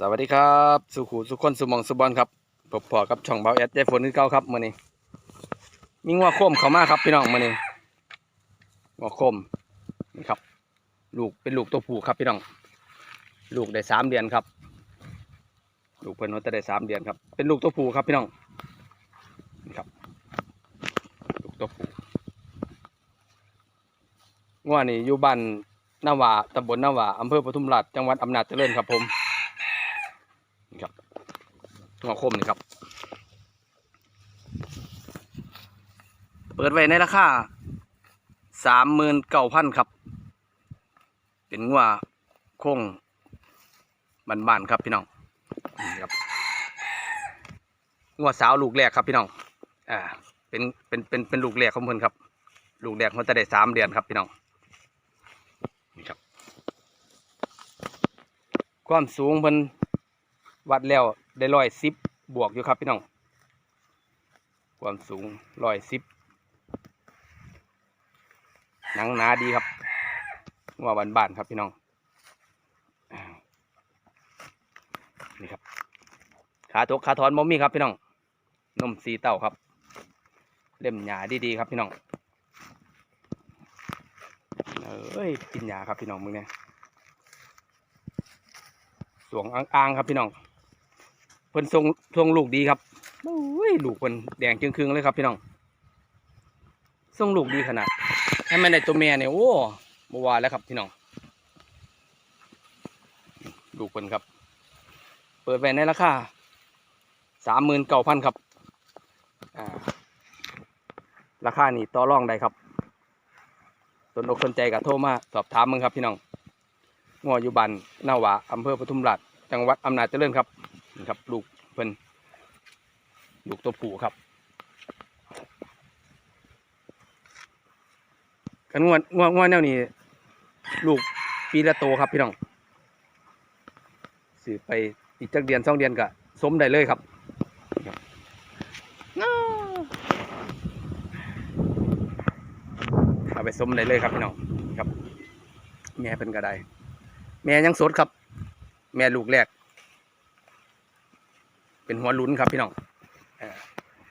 สวัสดีครับ สุขุสุคนสุมองสุบอลครับพบพอกับช่องเบาแอดได้ฝนคือเก่าครับมื่อนี้มีงัวโคมเขามาครับพี่น้องมื่อนี้งัวโคมนี่ครับ ลูกเป็นลูกตัวผู้ครับพี่น้อง ลูกได้สามเดือนครับ ลูกเพิ่นว่าจะได้สามเดือนครับ เป็นลูกตัวผู้ครับพี่น้องนี่ครับ ลูกตัวผู้งัวนี่อยู่บ้านนาวาตำบลนาวาอำเภอปทุมราชจังหวัดอำนาจเจริญครับผม หัวคมนี่ครับ เปิดไว้ในราคาสามหมื่นเก้าพันครับ เป็นงัวโค้งบ้านๆครับพี่น้องครับงัวสาวลูกแรกครับพี่น้อง อ่า เป็น เป็น เป็น เป็นลูกแรกของเพิ่นครับ ลูกแรกมันจะได้สามเดือนครับพี่น้อง นี่ครับ ความสูงเพิ่นวัดแล้ว ได้ร้อยสิบบวกอยู่ครับพี่น้อง ความสูงร้อยสิบหนังหนาดีครับว่าบานบานๆครับพี่น้อง นี่ครับ ขาตกขาถอนมมี่ครับพี่น้องนมสีเต้าครับ เล่มหยาดีๆครับพี่น้อง เอ้ยกินหยาครับพี่น้องมึงเนี่ย สวงอ่างๆครับพี่น้อง พิ่นทรงทรงลูกดีครับโอ้ยลูกเพิ่นแดงจึงครึ่งๆเลยครับพี่น้องทรงลูกดีขนาด ให้มันในตัวแม่เนี่ยโอ้บ่ว่าแล้วครับพี่น้องลูกเพิ่นครับ เปิดไปในราคาสามหมื่นเก้าพันครับราคานี่ต่อรองได้ครับสนอกสนใจกับโทรมาสอบถามมึงครับพี่น้องงัวอยู่บ้านนาวาอำเภอปทุมราชจังหวัดอำนาจเจริญครับ นี่ครับลูกเพิ่นลูกตัวผู้ครับกันงวดงวดงวดแนวนี้ลูกปีละโตครับพี่น้องสืบไปอีกจักเดือนสองเดือนก็สมได้เลยครับเอาไปสมได้เลยครับพี่น้องครับ แม่เป็นก็ไดแม่ยังสดครับ แม่ลูกแรก เป็นหัวลุ้นครับพี่น้อง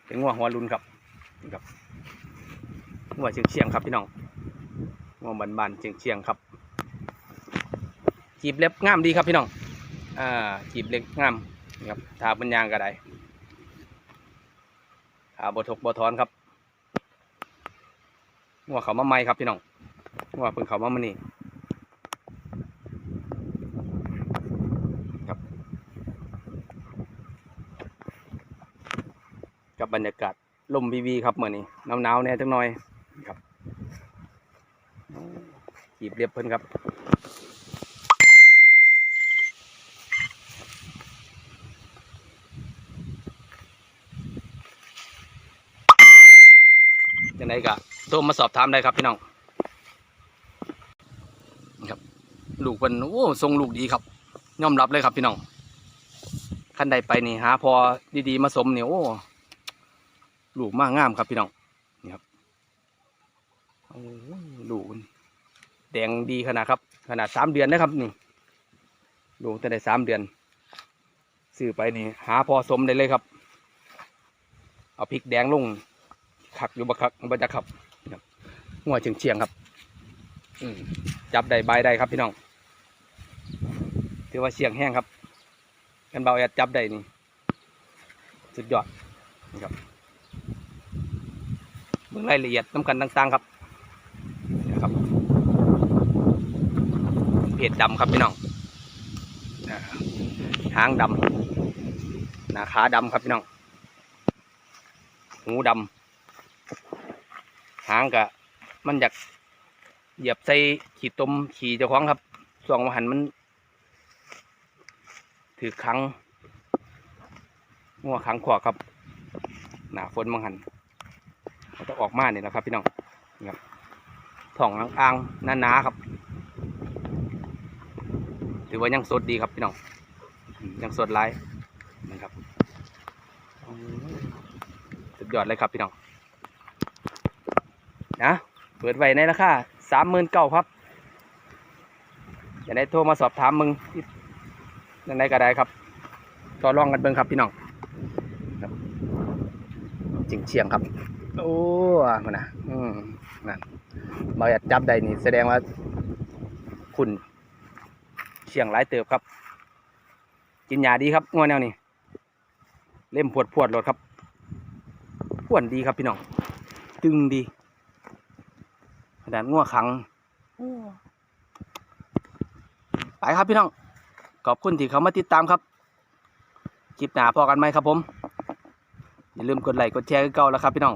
เป็นงัวหัวลุ้นครับครับงัวเชียงเชียงครับพี่น้องงัวบานบานเชียงเชียงครับ จีบเล็บงามดีครับพี่น้องอ่าจีบเล็บงามนี่ครับทาเป็นยางก็ได้ขาบทกบทอนครับงัวเขามาไม่ครับพี่น้องงัวเพิ่งเขามามานี่ กับบรรยากาศลมวีวีครับเมื่อนี้หนาวหนาวๆแน่จังหน่อยครับจีบเรียบเพิ่นครับยังไงก็โทรมาสอบถามได้ครับพี่น้องนะครับ ลูกเพิ่นโอ้ทรงลูกดีครับยอมรับเลยครับพี่น้องขั้นใดไปนี่หาพอดีๆมาสมเนี่ยโอ้ ลูกมากงามครับพี่น้องนี่ครับโอ้ลูกมันแดงดีขนาดครับ ขนาดสามเดือนนะครับนี่ลูกจะได้สามเดือนซื้อไปนี่ หาพอสมได้เลยครับ เอาพริกแดงลงขักอยู่บักคักบัจะขับนี่ครับหัวเฉียงเฉียงครับอืจับได้ใบได้ครับพี่น้องถือว่าเฉียงแห้งครับกันเบาแอดจับได้นี่สุดยอดนี่ครับ บื้องรายละเอียดน้ำกันต่างๆครับนะครับเพจดำครับพี่น้องหางดำหน้าขาดำครับพี่น้องหูดำหางกะมันอยากเหยียบใส่ขีดตมขี่เจ้าของครับส่วงวหันมัน ถือขังงัวขังขวากครับ หนาฝนมังหัน มันจะออกมาเนี่ยนะครับ พี่น้องนี่ครับถ่องอ่างๆหนาๆครับ ถือว่ายังสดดีครับพี่น้องยังสดไร้นะครับสุดยอดเลยครับพี่น้องนะเปิดไว้ในราคาสามหมื่นเก้าครับอย่าได้โทรมาสอบถามมึงที่ยังไงก็ได้ครับต่อรองกันเบิ่งครับพี่น้องจริงเชียงครับ โอ้มันนะอืมนั่นบาอยากจับได้นี่แสดงว่า คุณเชียงหลายเติบครับ กินยาดีครับงวแนวนี้ เล่มปวดปวดรถครับพวนดีครับพี่น้อง ตึงดีขนาดงัวขังไปครับพี่น้อง ขอบคุณที่เขามาติดตามครับ คลิปหนาพอกันไหมครับผม อย่าลืมกดไลค์กดแชร์กันเก่าแล้วครับพี่น้อง